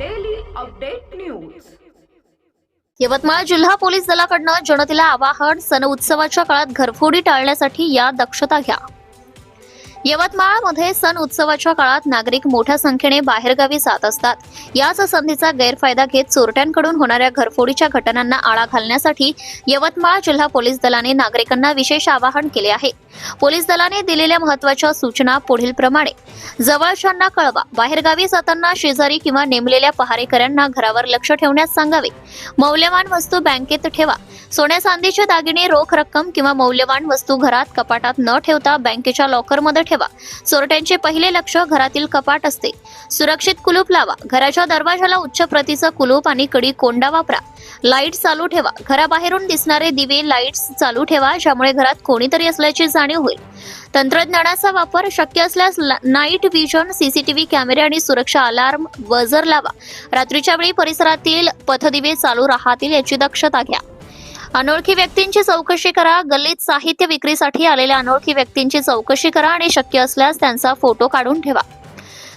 Update news Yavatmal जिल्हा police दलाकडनं जनतेला आवाहन सण उत्सवाच्या काळात घरफोडी टाळण्यासाठी या दक्षता घ्या. यवतमाळमध्ये सण उत्सवाच्या काळात नागरिक मोठ्या संख्येने बाहेरगावी जात असतात. याच संधीचा गैरफायदा घेत चोरट्यांकडून होणाऱ्या घरफोडीच्या घटनांना आळा घालण्यासाठी यवतमाळ जिल्हा पोलीस दलाने नागरिकांना विशेष आवाहन केले आहे. पोलीस दलाने दिलेल्या महत्त्वाच्या सूचना पुढील प्रमाणे जवळच्यांना कळवा बाहेरगावी जाताना शेजारी किंवा नेमलेल्या पहारेकऱ्यांना घरावर लक्ष ठेवण्यास सांगावे. मौल्यवान वस्तू बँकेत ठेवा. सोन्या चांदीचे दागिने रोख रक्कम किंवा मौल्यवान वस्तू घरात कपाटात न ठेवता बँकेच्या लॉकरमध्ये ठेवा. चोरट्यांचे पहिले लक्ष घरातील कपाट असते. सुरक्षित कुलूप लावा. घराच्या दरवाजाला उच्च प्रतीचं कुलूप आणि कडी कोंडा वापरा. लाइट चालू ठेवा. घराबाहेरून दिसणारे दिवे लाईट्स चालू ठेवा ज्यामुळे घरात कोणीतरी असल्याची जाणीव होईल. तंत्रज्ञानाचा वापर शक्य असल्यास नाईट व्हिजन सीसीटीव्ही कॅमेरे आणि सुरक्षा अलार्म वजर लावा. रात्रीच्या वेळी परिसरातील पथदिवे चालू राहतील याची दक्षता घ्या. अनोळखी व्यक्तींची चौकशी करा. गल्लीत साहित्य विक्रीसाठी आलेल्या अनोळखी व्यक्तींची चौकशी करा आणि शक्य असल्यास त्यांचा फोटो काढून ठेवा.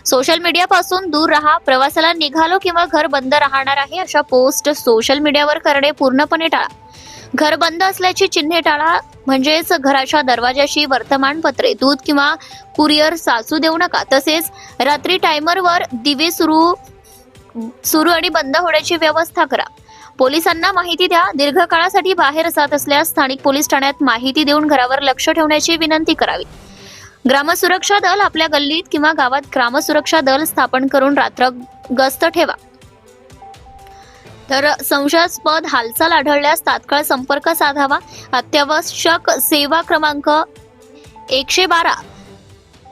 सोशल मीडियापासून दूर राहा. प्रवासाला निघालो किंवा घर बंद राहणार आहे अशा पोस्ट सोशल मीडियावर करणे पूर्णपणे टाळा. घर बंद असल्याची चिन्हे टाळा. म्हणजेच घराच्या दरवाजाशी वर्तमानपत्रे दूध किंवा कुरिअर साचू देऊ नका. तसेच रात्री टायमरवर दिवे सुरू सुरू आणि बंद होण्याची व्यवस्था करा. पोलिसांना माहिती द्या. दीर्घकाळासाठी बाहेर जात असल्यास स्थानिक पोलीस ठाण्यात माहिती देऊन घरावर लक्ष ठेवण्याची विनंती करावी. ग्रामसुरक्षा दल आपल्या गल्लीत किंवा गावात ग्रामसुरक्षा दल स्थापन करून रात्र गस्त ठेवा. तर संशयास्पद हालचाल आढळल्यास तात्काळ संपर्क साधावा. अत्यावश्यक सेवा क्रमांक एकशे बारा.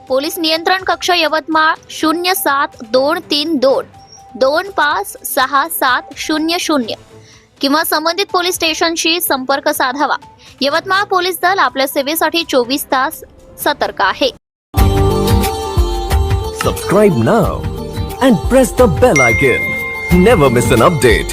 पोलीस नियंत्रण कक्ष यवतमाळ शून्य सात दोन तीन दोन. दोन पाच सहा सात शून्य शून्य. किंवा संबंधित पोलीस स्टेशनशी संपर्क साधावा. यवतमाळ पोलीस दल आपल्या सेवेसाठी चोवीस तास सतर्क आहे. Subscribe now and press the bell icon never miss an update